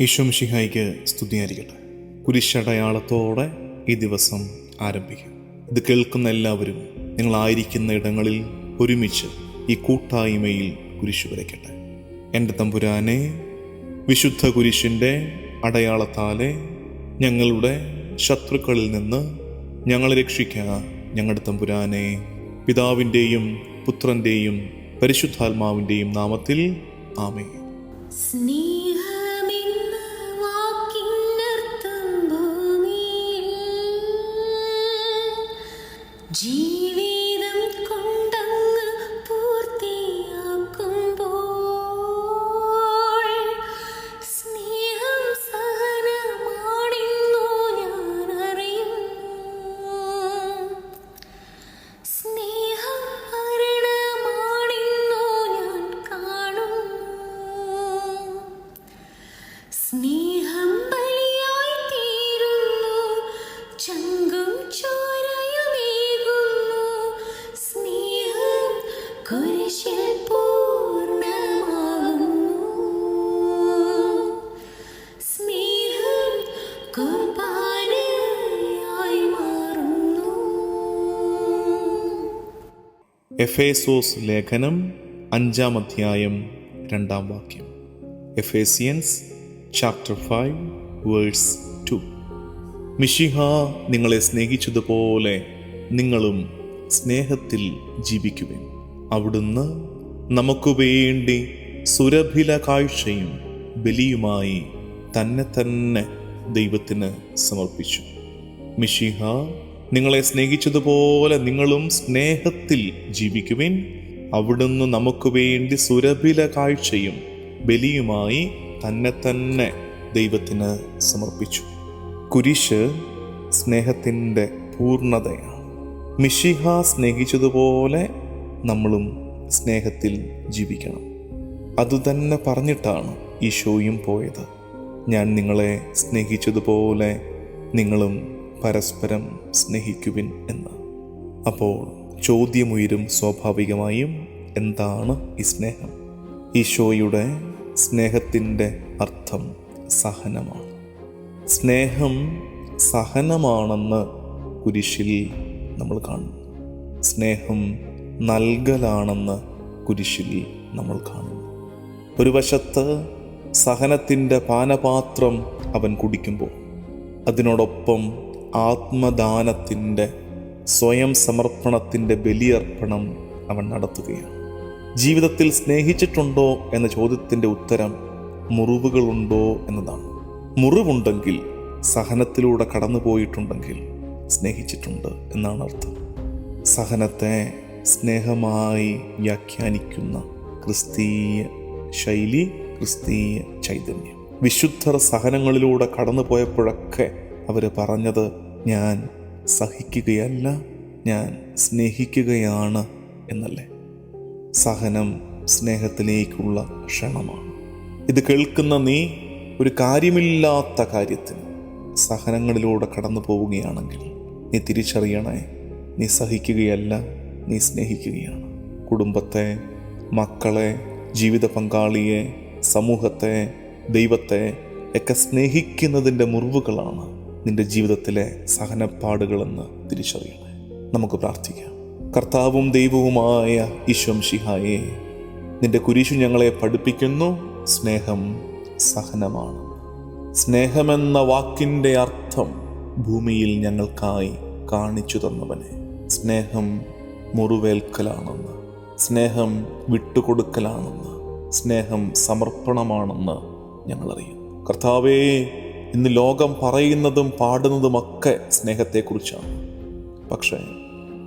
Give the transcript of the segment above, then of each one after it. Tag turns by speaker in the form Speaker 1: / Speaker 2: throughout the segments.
Speaker 1: ഈശോമിഷിഹായിക്ക് സ്തുതിയായിരിക്കട്ടെ. കുരിശടയാളത്തോടെ ഈ ദിവസം ആരംഭിക്കും. ഇത് കേൾക്കുന്ന എല്ലാവരും നിങ്ങളായിരിക്കുന്ന ഇടങ്ങളിൽ ഒരുമിച്ച് ഈ കൂട്ടായ്മയിൽ കുരിശു വരയ്ക്കട്ടെ. എന്റെ തമ്പുരാനെ വിശുദ്ധ കുരിശിന്റെ അടയാളത്താലെ ഞങ്ങളുടെ ശത്രുക്കളിൽ നിന്ന് ഞങ്ങളെ രക്ഷിക്കുക ഞങ്ങളുടെ തമ്പുരാനെ. പിതാവിന്റെയും പുത്രന്റെയും പരിശുദ്ധാത്മാവിന്റെയും നാമത്തിൽ ആമേ
Speaker 2: സ്നേഹമെന്ന ജീവിതം മാറുന്നു.
Speaker 1: എഫേസോസ് ലേഖനം അഞ്ചാം അധ്യായം രണ്ടാം വാക്യം. Ephesians chapter five verse two മിഷിഹ നിങ്ങളെ സ്നേഹിച്ചതുപോലെ നിങ്ങളും സ്നേഹത്തിൽ ജീവിക്കുവിൻ. അവിടുന്ന് നമുക്ക് വേണ്ടി സുരഭില കാഴ്ചയും ബലിയുമായി തന്നെ തന്നെ ദൈവത്തിന് സമർപ്പിച്ചു. മിഷിഹ നിങ്ങളെ സ്നേഹിച്ചതുപോലെ നിങ്ങളും സ്നേഹത്തിൽ ജീവിക്കുവിൻ. അവിടുന്ന് നമുക്ക് വേണ്ടി സുരഭില കാഴ്ചയും ബലിയുമായി തന്നെ തന്നെ ദൈവത്തിന് സമർപ്പിച്ചു. കുരിശ് സ്നേഹത്തിന്റെ പൂർണതയാണ്. മിഷിഹ സ്നേഹിച്ചതുപോലെ നമ്മളും സ്നേഹത്തിൽ ജീവിക്കണം. അതുതന്നെ പറഞ്ഞിട്ടാണ് ഈശോയും പോയത്. ഞാൻ നിങ്ങളെ സ്നേഹിച്ചതുപോലെ നിങ്ങളും പരസ്പരം സ്നേഹിക്കുവിൻ എന്ന്. അപ്പോൾ ചോദ്യമുയരും സ്വാഭാവികമായും എന്താണ് ഈ സ്നേഹം? ഈശോയുടെ സ്നേഹത്തിന്റെ അർത്ഥം സഹനമാണ്. സ്നേഹം സഹനമാണെന്ന് കുരിശിൽ നമ്മൾ കാണുന്നു. സ്നേഹം നൽകലാണെന്ന് കുരിശിൽ നമ്മൾ കാണുന്നു. ഒരു വശത്ത് സഹനത്തിന്റെ പാനപാത്രം അവൻ കുടിക്കുമ്പോൾ അതിനോടൊപ്പം ആത്മദാനത്തിന്റെ സ്വയം സമർപ്പണത്തിന്റെ ബലിയർപ്പണം അവൻ നടത്തുകയാണ്. ജീവിതത്തിൽ സ്നേഹിച്ചിട്ടുണ്ടോ എന്ന ചോദ്യത്തിന്റെ ഉത്തരം മുറിവുകളുണ്ടോ എന്നതാണ്. മുറിവുണ്ടെങ്കിൽ സഹനത്തിലൂടെ കടന്നു പോയിട്ടുണ്ടെങ്കിൽ സ്നേഹിച്ചിട്ടുണ്ട് എന്നാണ് അർത്ഥം. സഹനത്തെ സ്നേഹമായി വ്യാഖ്യാനിക്കുന്ന ക്രിസ്തീയ ശൈലി ക്രിസ്തീയ ചൈതന്യം. വിശുദ്ധർ സഹനങ്ങളിലൂടെ കടന്നു പോയപ്പോഴൊക്കെ അവർ പറഞ്ഞത് ഞാൻ സഹിക്കുകയല്ല ഞാൻ സ്നേഹിക്കുകയാണ് എന്നല്ലേ? സഹനം സ്നേഹത്തിലേക്കുള്ള ക്ഷണമാണ്. ഇത് കേൾക്കുന്ന നീ ഒരു കാര്യമില്ലാത്ത കാര്യത്തിന് സഹനങ്ങളിലൂടെ കടന്നു പോവുകയാണെങ്കിൽ നീ തിരിച്ചറിയണേ നീ സഹിക്കുകയല്ല നീ സ്നേഹിക്കുകയാണ്. കുടുംബത്തെ മക്കളെ ജീവിത പങ്കാളിയെ സമൂഹത്തെ ദൈവത്തെ ഒക്കെ സ്നേഹിക്കുന്നതിന്റെ മുറിവുകളാണ് നിന്റെ ജീവിതത്തിലെ സഹനപ്പാടുകളെന്ന് തിരിച്ചറിയണേ നമുക്ക് പ്രാർത്ഥിക്കാം. കർത്താവും ദൈവവുമായ ഈശ്വം ഷിഹായെ നിന്റെ കുരിശു ഞങ്ങളെ പഠിപ്പിക്കുന്നു. സ്നേഹം സഹനമാണ്. സ്നേഹമെന്ന വാക്കിന്റെ അർത്ഥം ഭൂമിയിൽ ഞങ്ങൾക്കായി കാണിച്ചു തന്നവനെ. സ്നേഹം മുറിവേൽക്കലാണെന്ന്. സ്നേഹം വിട്ടുകൊടുക്കലാണെന്ന്. സ്നേഹം സമർപ്പണമാണെന്ന് ഞങ്ങളറിയും കർത്താവേ ഇന്ന് ലോകം പറയുന്നതും പാടുന്നതുമൊക്കെ സ്നേഹത്തെക്കുറിച്ചാണ്. പക്ഷേ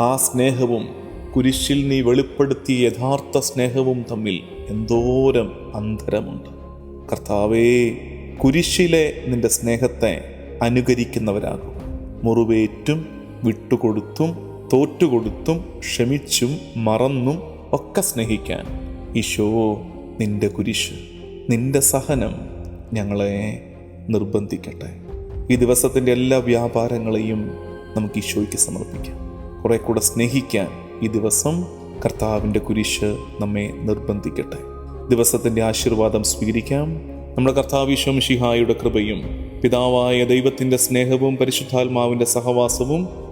Speaker 1: ആ സ്നേഹവും കുരിശിൽ നീ വെളിപ്പെടുത്തിയ യഥാർത്ഥ സ്നേഹവും തമ്മിൽ എന്തോരം അന്തരമുണ്ട്. കർത്താവേ കുരിശിലെ നിന്റെ സ്നേഹത്തെ അനുകരിക്കുന്നവരാകും. മുറിവേറ്റും വിട്ടുകൊടുത്തും തോറ്റുകൊടുത്തും ക്ഷമിച്ചും മറന്നും ഒക്കെ സ്നേഹിക്കാൻ. ഈശോ നിന്റെ കുരിശ് നിന്റെ സഹനം ഞങ്ങളെ നിർബന്ധിക്കട്ടെ. ഈ ദിവസത്തിന്റെ എല്ലാ വ്യാപാരങ്ങളെയും നമുക്ക് ഈശോയ്ക്ക് സമർപ്പിക്കാം. കുറെ കൂടെ സ്നേഹിക്കാൻ ഈ ദിവസം കർത്താവിന്റെ കുരിശ് നമ്മെ നിർബന്ധിക്കട്ടെ. ദിവസത്തിന്റെ ആശീർവാദം സ്വീകരിക്കാം. നമ്മുടെ കർത്താവിശ്വം ഷിഹായുടെ കൃപയും പിതാവായ ദൈവത്തിന്റെ സ്നേഹവും പരിശുദ്ധാത്മാവിന്റെ സഹവാസവും